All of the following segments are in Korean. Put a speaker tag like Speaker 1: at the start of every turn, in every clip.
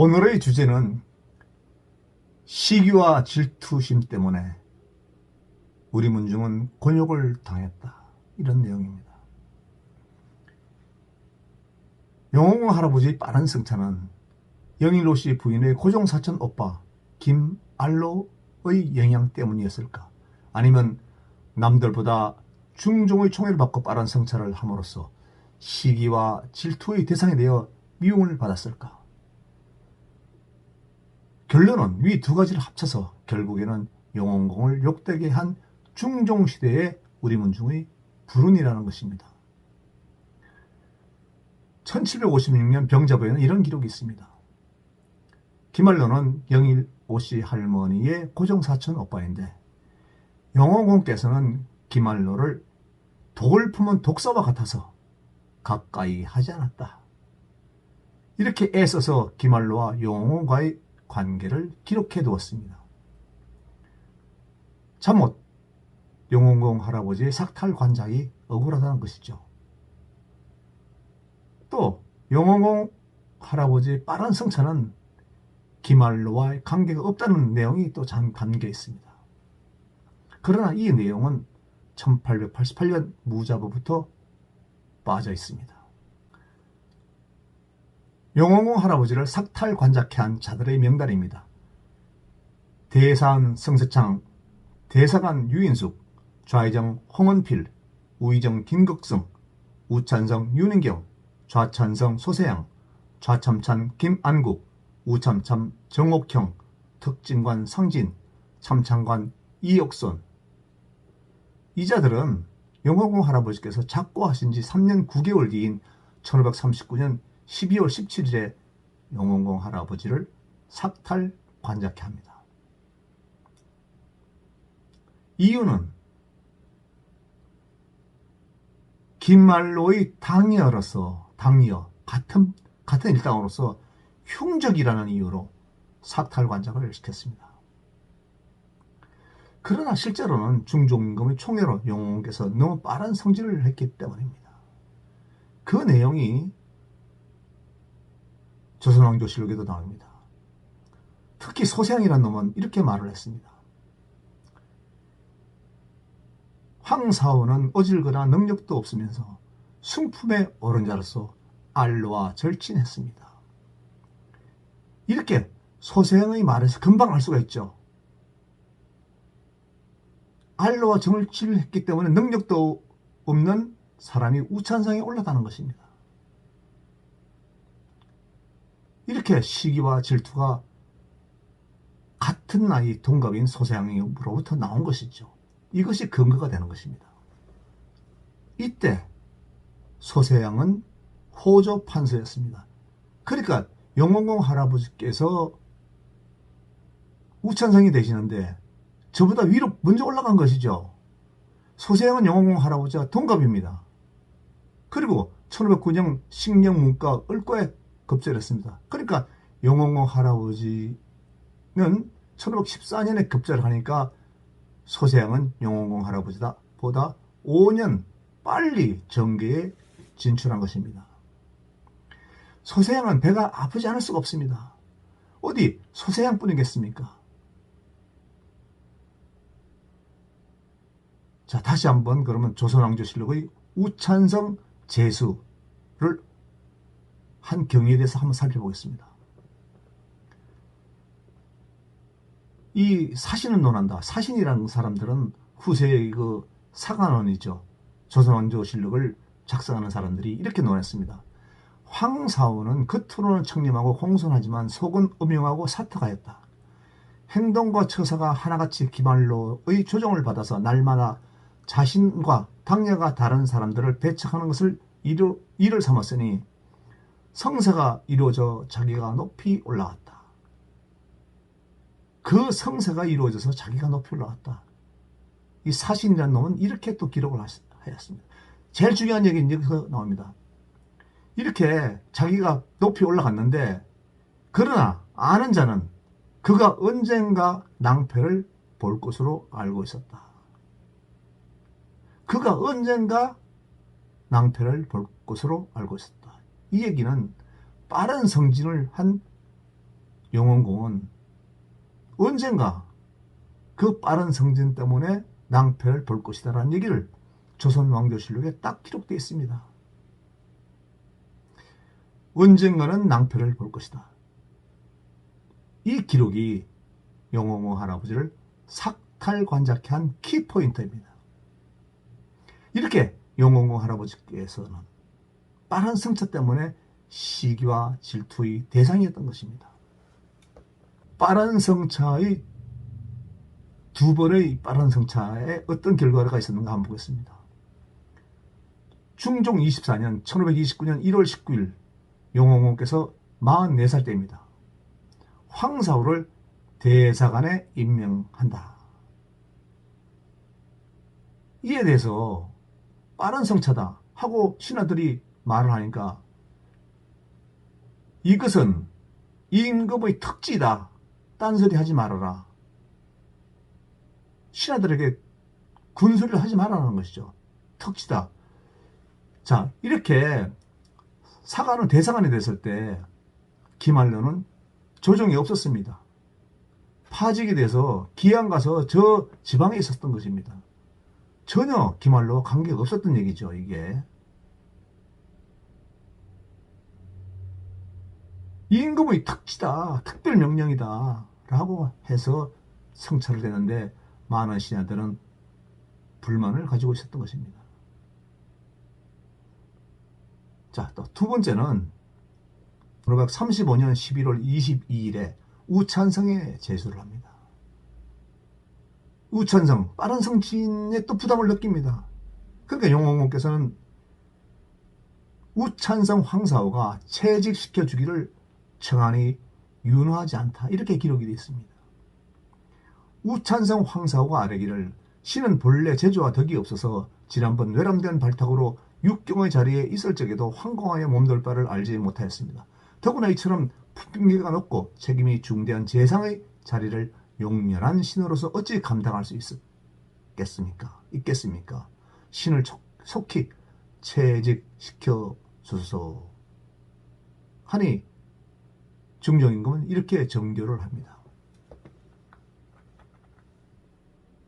Speaker 1: 오늘의 주제는 시기와 질투심 때문에 우리 문중은 곤욕을 당했다. 이런 내용입니다. 영홍 할아버지의 빠른 승차는 영일로 씨 부인의 고종사촌 오빠 김알로의 영향 때문이었을까? 아니면 남들보다 중종의 총애를 받고 빠른 성찰을 함으로써 시기와 질투의 대상이 되어 미움을 받았을까? 결론은 위 두 가지를 합쳐서 결국에는 영원공을 욕되게 한 중종시대의 우리 문중의 불운이라는 것입니다. 1756년 병자부에는 이런 기록이 있습니다. 김알로는 영일 오씨 할머니의 고정사촌 오빠인데 영원공께서는 김알로를 독을 품은 독사와 같아서 가까이 하지 않았다. 이렇게 애써서 김알로와 영원과의 관계를 기록해 두었습니다. 잠못 영원공 할아버지의 삭탈 관작이 억울하다는 것이죠. 또 영원공 할아버지의 빠른 성차는 기말로와의 관계가 없다는 내용이 또 담겨 있습니다. 그러나 이 내용은 1888년 무자부부터 빠져 있습니다. 영원공 할아버지를 삭탈 관작해 한 자들의 명단입니다. 대산 성세창, 대사관 유인숙, 좌의정 홍은필, 우의정 김극성, 우찬성 윤인경, 좌찬성 소세양, 좌참찬 김안국, 우참참 정옥형, 특진관 성진, 참창관 이옥선. 이 자들은 영호공 할아버지께서 작고하신 지 3년 9개월 뒤인 1539년 12월 17일에 영원공 할아버지를 삭탈 관작해 합니다. 이유는 김말로의 당이어로서 당이어 같은 같은 일당으로서 흉적이라는 이유로 삭탈 관작을 시켰습니다. 그러나 실제로는 중종임금의 총애로 영웅께서 너무 빠른 성질을 했기 때문입니다. 그 내용이 조선왕조실록에도 나옵니다. 특히 소세양이라는 놈은 이렇게 말을 했습니다. 황사원은 어질거나 능력도 없으면서 승품의 어른자로서 알로와 절친했습니다. 이렇게 소세양의 말에서 금방 알 수가 있죠. 알로와 정을치를 했기 때문에 능력도 없는 사람이 우찬상에 올라가는 것입니다. 이렇게 시기와 질투가 같은 나이 동갑인 소세양으로부터 나온 것이죠. 이것이 근거가 되는 것입니다. 이때 소세양은 호조 판서였습니다. 그러니까 영원공 할아버지께서 우찬성이 되시는데 저보다 위로 먼저 올라간 것이죠. 소세양은 영원공 할아버지와 동갑입니다. 그리고 1509년 식령문과 을과에 급제했습니다. 그러니까 영원공 할아버지는 1514년에 급제를 하니까 소세양은 영원공 할아버지다 보다 5년 빨리 정계에 진출한 것입니다. 소세양은 배가 아프지 않을 수가 없습니다. 어디 소세양뿐이겠습니까? 자 다시 한번 그러면 조선왕조실록의 우찬성 제수를 한 경위에 대해서 한번 살펴보겠습니다. 이 사신은 논한다. 사신이라는 사람들은 후세의 그 사관원이죠. 조선왕조 실록을 작성하는 사람들이 이렇게 논했습니다. 황사원은 겉으로는 청렴하고 공손하지만 속은 음흉하고 사특하였다. 행동과 처사가 하나같이 기말로의 조정을 받아서 날마다 자신과 당녀가 다른 사람들을 배척하는 것을 일을 삼았으니 성세가 이루어져 자기가 높이 올라갔다. 그 성세가 이루어져서 자기가 높이 올라갔다. 이 사신이라는 놈은 이렇게 또 기록을 하였습니다. 제일 중요한 얘기는 여기서 나옵니다. 이렇게 자기가 높이 올라갔는데 그러나 아는 자는 그가 언젠가 낭패를 볼 것으로 알고 있었다. 그가 언젠가 낭패를 볼 것으로 알고 있었다. 이 얘기는 빠른 성진을 한 영원공은 언젠가 그 빠른 성진 때문에 낭패를 볼 것이다 라는 얘기를 조선 왕조실록에 딱 기록되어 있습니다. 언젠가는 낭패를 볼 것이다. 이 기록이 영홍호 할아버지를 삭탈관작해 한 키포인트입니다. 이렇게 영홍호 할아버지께서는 빠른 성차 때문에 시기와 질투의 대상이었던 것입니다. 빠른 성차의 두 번의 빠른 성차에 어떤 결과가 있었는가 한번 보겠습니다. 중종 24년 1529년 1월 19일 용홍호께서 44살 때입니다. 황사우를 대사관에 임명한다. 이에 대해서 빠른 성차다 하고 신하들이 말을 하니까 이것은 임금의 특지다. 딴소리 하지 말아라. 신하들에게 군소리를 하지 말라는 것이죠. 특지다. 자, 이렇게 사관은 대사관이 됐을 때 김한려는 조정이 없었습니다. 파직이 돼서 기양 가서 저 지방에 있었던 것입니다. 전혀 김한로와 관계가 없었던 얘기죠, 이게. 임금의 특지다, 특별 명령이다, 라고 해서 성찰을 되는데 많은 신하들은 불만을 가지고 있었던 것입니다. 자, 또 두 번째는 1535년 11월 22일에 우찬성에 제수를 합니다. 우찬성, 빠른 성진에 또 부담을 느낍니다. 그러니까 용홍공께서는 우찬성 황사호가 채직시켜 주기를 청안이 윤호하지 않다. 이렇게 기록이 되어 있습니다. 우찬성 황사호가 아뢰기를 신은 본래 제조와 덕이 없어서 지난번 외람된 발탁으로 육경의 자리에 있을 적에도 황공하여 몸돌 바를 알지 못하였습니다. 더구나 이처럼 품계가 높고 책임이 중대한 재상의 자리를 용렬한 신으로서 어찌 감당할 수 있겠습니까? 있겠습니까? 신을 속히 채직시켜 주소서 하니 중정임금은 이렇게 정교를 합니다.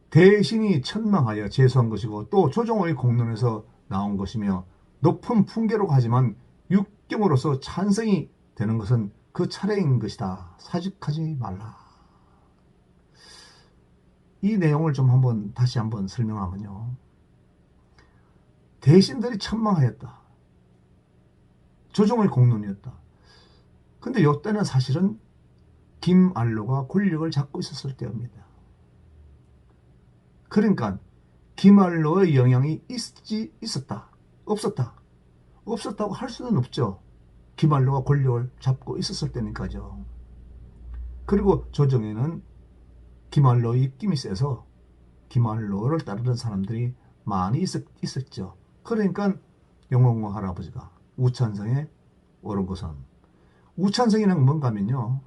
Speaker 1: 대신이 천망하여 제수한 것이고 또 조정의 공론에서 나온 것이며 높은 풍계로 하지만 육경으로서 찬성이 되는 것은 그 차례인 것이다. 사직하지 말라. 이 내용을 좀 한번 다시 한번 설명하면요. 대신들이 천망하였다. 조정의 공론이었다. 근데 이때는 사실은 김알로가 권력을 잡고 있었을 때입니다. 그러니까 김알로의 영향이 있지 있었다. 없었다. 없었다고 할 수는 없죠. 김알로가 권력을 잡고 있었을 때니까죠. 그리고 조정에는 김알로의 입김이 세서 김알로를 따르는 사람들이 많이 있었, 있었죠. 그러니까 영홍호 할아버지가 우찬성에 오른 것은 우찬성이란 뭔가 하면요.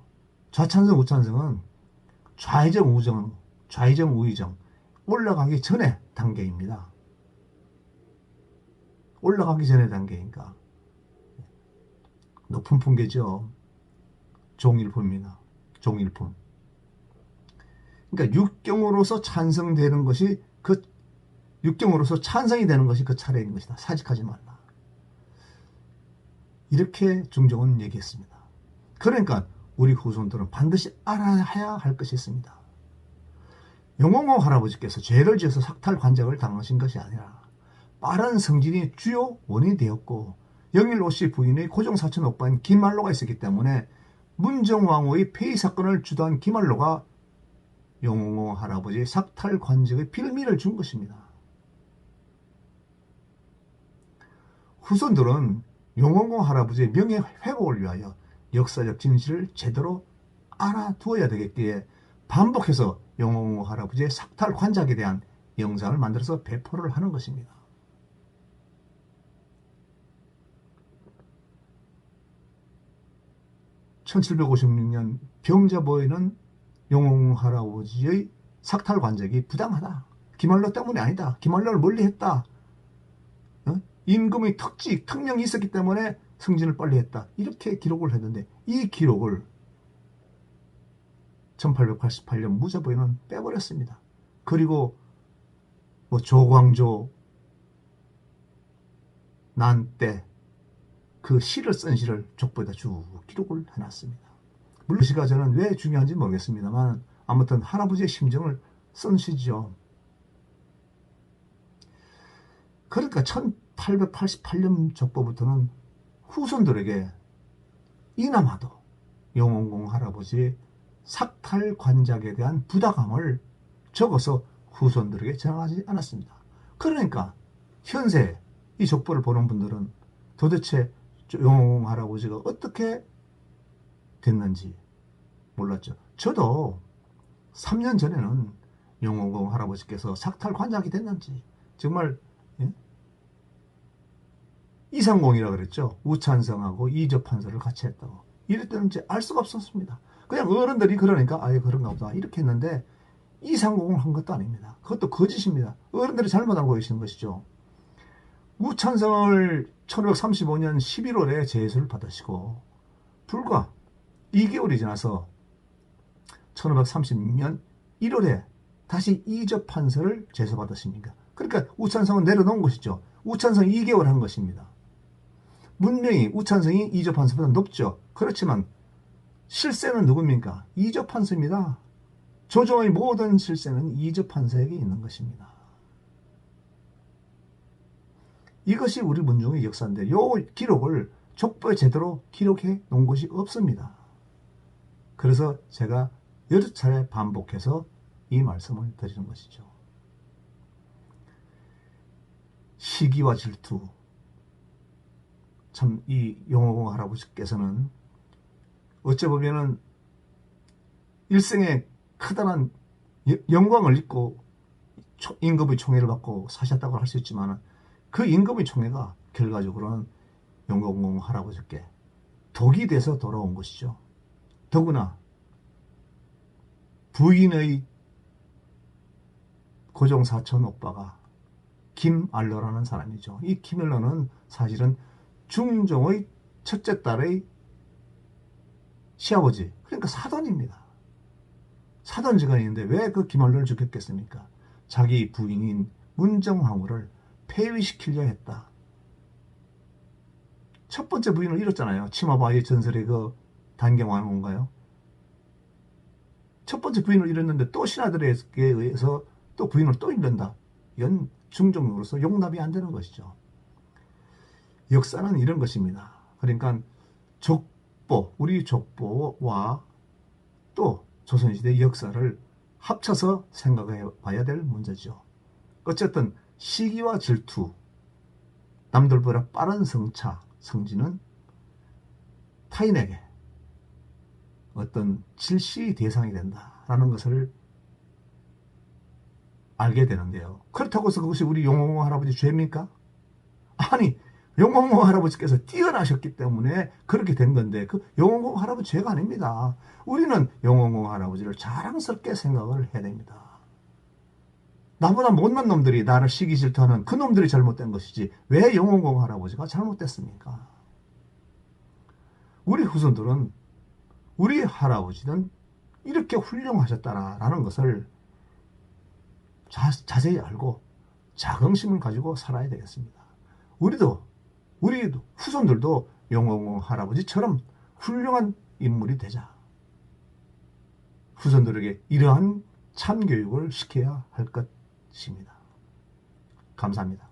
Speaker 1: 좌찬성 우찬성은 좌의정 우정 좌의정 우의정 올라가기 전에 단계입니다. 올라가기 전에 단계니까 높은 품계죠. 종일품입니다. 종일품. 그러니까 육경으로서 찬성되는 것이 그 육경으로서 찬성이 되는 것이 그 차례인 것이다. 사직하지 말라. 이렇게 중종은 얘기했습니다. 그러니까 우리 후손들은 반드시 알아야 할 것이 있습니다. 영홍호 할아버지께서 죄를 지어서 삭탈 관작을 당하신 것이 아니라 빠른 성진이 주요 원인이 되었고 영일오 씨 부인의 고종사촌 오빠인 김말로가 있었기 때문에 문정왕후의 폐위 사건을 주도한 김말로가 영홍호 할아버지 삭탈 관직의 필미를 준 것입니다. 후손들은 용홍호 할아버지의 명예 회복을 위하여 역사적 진실을 제대로 알아두어야 되겠기에 반복해서 영홍호 할아버지의 삭탈 관작에 대한 영상을 만들어서 배포를 하는 것입니다. (1756년) 병자보에는 용홍 할아버지의 삭탈 관작이 부당하다. 김한로 때문이 아니다. 김한로를 멀리했다. 어? 임금의 특직, 특명이 있었기 때문에 승진을 빨리 했다. 이렇게 기록을 했는데 이 기록을 1888년 무자부에는 빼버렸습니다. 그리고 뭐 조광조 난때 그 시를 쓴 시를 족보에다 쭉 기록을 해놨습니다. 물론 시가 저는 왜 중요한지 모르겠습니다만 아무튼 할아버지의 심정을 쓴 시죠. 그러니까 1888년 족보부터는 후손들에게 이나마도 영원공 할아버지의 삭탈 관작에 대한 부담감을 적어서 후손들에게 전하지 않았습니다. 그러니까 현재 이 족보를 보는 분들은 도대체 영원공 할아버지가 어떻게 됐는지 몰랐죠. 저도 3년 전에는 영원공 할아버지께서 삭탈 관작이 됐는지 정말 예? 이상공이라 그랬죠. 우찬성하고 이접판서를 같이 했다고. 이럴 때는 이제 알 수가 없었습니다. 그냥 어른들이 그러니까 아예 그런가 보다 이렇게 했는데 이상공을 한 것도 아닙니다. 그것도 거짓입니다. 어른들이 잘못 알고 계시는 것이죠. 우찬성을 1535년 11월에 제수를 받으시고 불과 2개월이 지나서 1536년 1월에 다시 이접판서를 제수받으십니까? 그러니까 우찬성은 내려놓은 것이죠. 우찬성 2개월 한 것입니다. 문명이 우찬성이 이접판서보다 높죠. 그렇지만 실세는 누굽니까? 이접판서입니다. 조정의 모든 실세는 이접판서에게 있는 것입니다. 이것이 우리 문중의 역사인데 요 기록을 족보에 제대로 기록해 놓은 것이 없습니다. 그래서 제가 여러 차례 반복해서 이 말씀을 드리는 것이죠. 시기와 질투. 참, 이 용호공 할아버지께서는 어찌 보면은 일생에 크다란 영광을 잊고 임금의 총애를 받고 사셨다고 할 수 있지만 그 임금의 총애가 결과적으로는 영공공 할아버지께 독이 돼서 돌아온 것이죠. 더구나 부인의 고종사촌 오빠가 김알로라는 사람이죠. 이 김알로는 사실은 중종의 첫째 딸의 시아버지, 그러니까 사돈입니다. 사돈지간인데 왜 그 김알로를 죽였겠습니까? 자기 부인인 문정황후를 폐위시키려 했다. 첫 번째 부인을 잃었잖아요. 치마바의 전설의 그 단경왕후인가요? 첫 번째 부인을 잃었는데 또 신하들에게 의해서 또 부인을 또 잃는다. 이건 중종으로서 용납이 안 되는 것이죠. 역사는 이런 것입니다. 그러니까 족보, 우리 족보와 또 조선시대 역사를 합쳐서 생각해 봐야 될 문제죠. 어쨌든 시기와 질투, 남들보다 빠른 성차, 성진은 타인에게 어떤 질시 대상이 된다라는 것을 알게 되는데요. 그렇다고 해서 그것이 우리 용홍 할아버지 죄입니까? 아니, 용홍 할아버지께서 뛰어나셨기 때문에 그렇게 된 건데 그 용홍 할아버지 죄가 아닙니다. 우리는 용홍 할아버지를 자랑스럽게 생각을 해야 됩니다. 나보다 못난 놈들이 나를 시기 질투하는 그 놈들이 잘못된 것이지 왜 용홍 할아버지가 잘못됐습니까? 우리 후손들은 우리 할아버지는 이렇게 훌륭하셨다라는 것을 자, 자세히 알고 자긍심을 가지고 살아야 되겠습니다. 우리도 우리 후손들도 영웅 할아버지처럼 훌륭한 인물이 되자. 후손들에게 이러한 참교육을 시켜야 할 것입니다. 감사합니다.